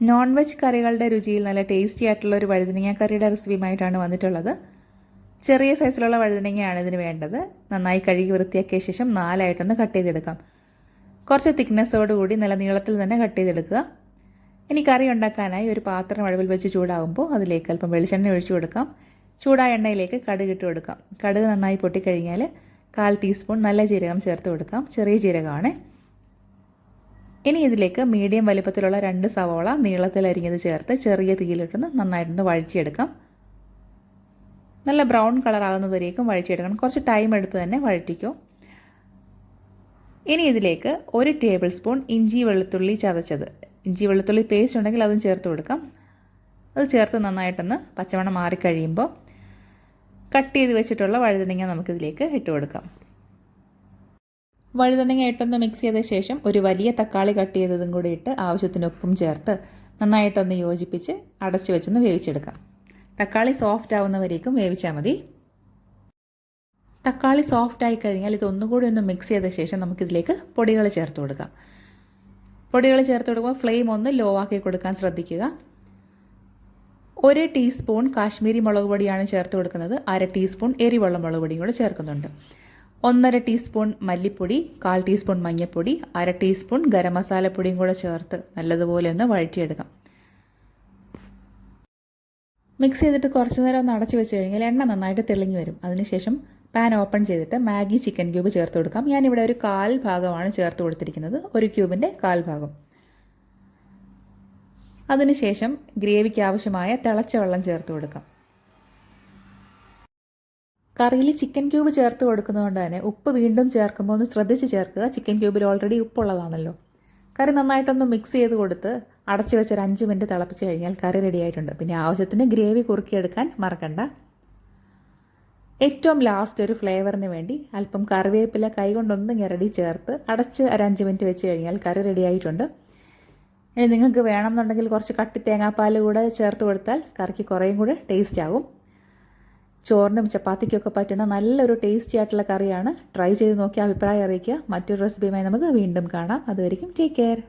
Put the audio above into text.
Non veg കറികളുടെ രുചിയിൽ നല്ല tasty ആയിട്ടുള്ള ഒരു വഴുതനങ്ങ കറിയുടെ റെസിപ്പിയുമായിട്ടാണ് വന്നിട്ടുള്ളത്. ചെറിയ സൈസിലുള്ള വഴുതനങ്ങയാണ് ഇതിന് വേണ്ടത്. നന്നായി കഴുകി വൃത്തിയാക്കിയ ശേഷം നാലായിട്ടൊന്ന് കട്ട് ചെയ്തെടുക്കാം. കുറച്ച് തിക്നെസ്സോടുകൂടി നല്ല നീളത്തിൽ തന്നെ കട്ട് ചെയ്തെടുക്കുക. ഇനി കറി ഉണ്ടാക്കാനായി ഒരു പാത്രം അഴവിൽ വെച്ച് ചൂടാകുമ്പോൾ അതിലേക്ക് അല്പം വെളിച്ചെണ്ണ ഒഴിച്ചു കൊടുക്കാം. ചൂടായ എണ്ണയിലേക്ക് കടുക് ഇട്ട് കൊടുക്കാം. കടുക് നന്നായി പൊട്ടിക്കഴിഞ്ഞാൽ കാൽ ടീസ്പൂൺ നല്ല ജീരകം ചേർത്ത് കൊടുക്കാം. ചെറിയ ജീരകമാണ്. ഇനി ഇതിലേക്ക് മീഡിയം വലിപ്പത്തിലുള്ള രണ്ട് സവോള നീളത്തിൽ അരിഞ്ഞത് ചേർത്ത് ചെറിയ തീയിലിട്ടൊന്ന് നന്നായിട്ടൊന്ന് വഴറ്റിയെടുക്കാം. നല്ല ബ്രൗൺ കളർ ആകുന്നതുവരേക്കും വഴറ്റിയെടുക്കണം. കുറച്ച് ടൈം എടുത്ത് തന്നെ വഴറ്റിക്കോ. ഇനി ഇതിലേക്ക് ഒരു ടേബിൾ സ്പൂൺ ഇഞ്ചി വെളുത്തുള്ളി ചതച്ചത്. ഇഞ്ചി വെളുത്തുള്ളി പേസ്റ്റ് ഉണ്ടെങ്കിൽ അതും ചേർത്ത് കൊടുക്കാം. അത് ചേർത്ത് നന്നായിട്ടൊന്ന് പച്ചമണം മാറിക്കഴിയുമ്പോൾ കട്ട് ചെയ്ത് വെച്ചിട്ടുള്ള വഴുതനങ്ങ നമുക്കിതിലേക്ക് ഇട്ട് കൊടുക്കാം. വഴുതനങ്ങ ഇട്ടൊന്ന് മിക്സ് ചെയ്ത ശേഷം ഒരു വലിയ തക്കാളി കട്ട് ചെയ്തതും കൂടി ഇട്ട് ആവശ്യത്തിന് ഉപ്പും ചേർത്ത് നന്നായിട്ടൊന്ന് യോജിപ്പിച്ച് അടച്ചു വെച്ചൊന്ന് വേവിച്ചെടുക്കാം. തക്കാളി സോഫ്റ്റ് ആവുന്നവരേക്കും വേവിച്ചാൽ മതി. തക്കാളി സോഫ്റ്റ് ആയി കഴിഞ്ഞാൽ ഇത് ഒന്നുകൂടി ഒന്ന് മിക്സ് ചെയ്ത ശേഷം നമുക്കിതിലേക്ക് പൊടികൾ ചേർത്ത് കൊടുക്കാം. പൊടികൾ ചേർത്ത് കൊടുക്കുമ്പോൾ ഫ്ലെയിം ഒന്ന് ലോ ആക്കി കൊടുക്കാൻ ശ്രദ്ധിക്കുക. ഒരു ടീസ്പൂൺ കാശ്മീരി മുളക് പൊടിയാണ് ചേർത്ത് കൊടുക്കുന്നത്. അര ടീസ്പൂൺ എരിവെള്ള മുളക് പൊടിയും കൂടെ ചേർക്കുന്നുണ്ട്. ഒന്നര ടീസ്പൂൺ മല്ലിപ്പൊടി കാൽ ടീസ്പൂൺ മഞ്ഞൾപ്പൊടി അര ടീസ്പൂൺ ഗരം മസാലപ്പൊടിയും കൂടെ ചേർത്ത് നല്ലതുപോലെ ഒന്ന് വഴറ്റിയെടുക്കാം. മിക്സ് ചെയ്തിട്ട് കുറച്ച് നേരം ഒന്ന് അടച്ച് വെച്ച് കഴിഞ്ഞാൽ എണ്ണ നന്നായിട്ട് തെളിഞ്ഞു വരും. അതിനുശേഷം പാൻ ഓപ്പൺ ചെയ്തിട്ട് മാഗി ചിക്കൻ ക്യൂബ് ചേർത്ത് കൊടുക്കാം. ഞാനിവിടെ ഒരു കാൽ ഭാഗമാണ് ചേർത്ത് കൊടുത്തിരിക്കുന്നത്. ഒരു ക്യൂബിന്റെ കാൽ ഭാഗം. അതിനുശേഷം ഗ്രേവിക്ക് ആവശ്യമായ തിളച്ച വെള്ളം ചേർത്ത് കൊടുക്കാം. കറിയിൽ ചിക്കൻ ക്യൂബ് ചേർത്ത് കൊടുക്കുന്നതുകൊണ്ട് തന്നെ ഉപ്പ് വീണ്ടും ചേർക്കുമ്പോൾ ഒന്ന് ശ്രദ്ധിച്ച് ചേർക്കുക. Chicken ക്യൂബിൽ already ഉപ്പുള്ളതാണല്ലോ. കറി നന്നായിട്ടൊന്ന് മിക്സ് ചെയ്ത് കൊടുത്ത് അടച്ചു വെച്ചൊരു അഞ്ച് മിനിറ്റ് തിളപ്പിച്ച് കഴിഞ്ഞാൽ കറി റെഡിയായിട്ടുണ്ട് പിന്നെ ആവശ്യത്തിന് ഗ്രേവി കുറുക്കിയെടുക്കാൻ മറക്കണ്ട. ഏറ്റവും ലാസ്റ്റ് ഒരു ഫ്ലേവറിന് വേണ്ടി അല്പം കറിവേപ്പില കൈകൊണ്ടൊന്ന് ഞെരടി ചേർത്ത് അടച്ച് ഒരു അഞ്ച് മിനിറ്റ് വെച്ച് കഴിഞ്ഞാൽ കറി റെഡിയായിട്ടുണ്ട് ഇനി നിങ്ങൾക്ക് വേണമെന്നുണ്ടെങ്കിൽ കുറച്ച് കട്ടി തേങ്ങാപ്പാൽ കൂടെ ചേർത്ത് കൊടുത്താൽ കറിക്ക് കുറേയും കൂടെ ടേസ്റ്റ് ആകും ചോറിനും ചപ്പാത്തിക്കൊക്കെ പറ്റുന്ന നല്ലൊരു ടേസ്റ്റി ആയിട്ടുള്ള കറിയാണ്. ട്രൈ ചെയ്ത് നോക്കി അഭിപ്രായം അറിയിക്കുക. മറ്റൊരു റെസിപ്പിയുമായി നമുക്ക് വീണ്ടും കാണാം. അതുവരെയും ടേക്ക് കെയർ